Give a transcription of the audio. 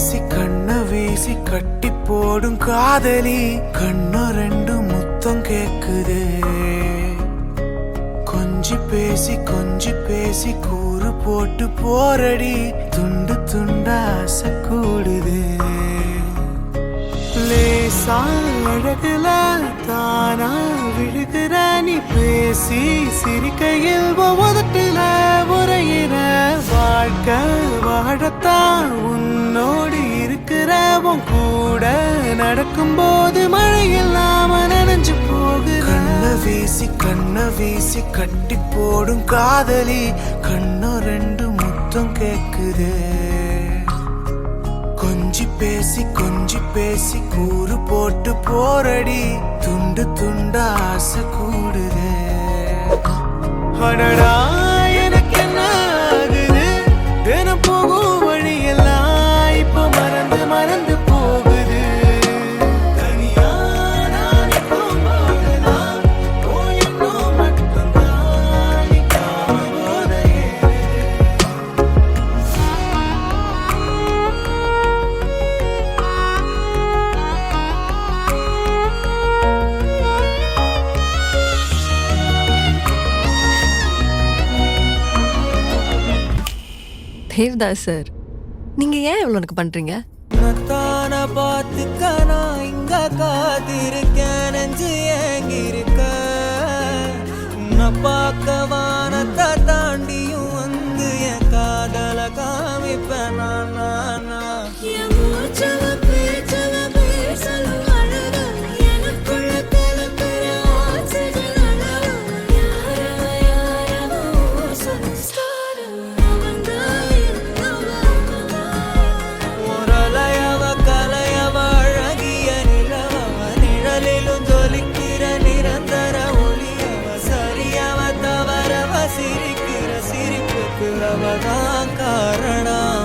பேசி கண்ண வீசி கட்டி போடும் காதலி. கண்ணு ரெண்டு முத்தம் கேக்குதே. கொஞ்சி பேசி கொஞ்சி பேசி கூறு போட்டு போரடி துண்டு துண்டா ஆசை கூடுதே லேசா அழகுல தானா விழுகிற நீ பேசி சிரிக்கையில் உதட்டுல உரையிற வாழ்க்கை வாழத்தான் உன் உன் கூட நடக்கும்போது மழை இல்லாம நனைஞ்சு போகுது? கண்ண வீசி கண்ண வீசி கட்டி போடும் காதலி. கண்ணு ரெண்டு முத்தம் கேக்குது. கொஞ்சி பேசி கொஞ்சி பேசி கூறு போட்டு போரடி துண்டு துண்டா ஆசை கூடுது. அடடா தேவ்தாஸ் சார் நீங்க ஏன் இவ்வளோ எனக்கு பண்றீங்க? உனக்கான பார்த்துக்க நான் இங்க காத்திருக்க நெஞ்சு ஏங்கிருக்க. உன்னை பார்க்க வானத்தை தாண்டியும் வந்து என் காதல காமிப்ப நான். பிளவதான் காரணம்.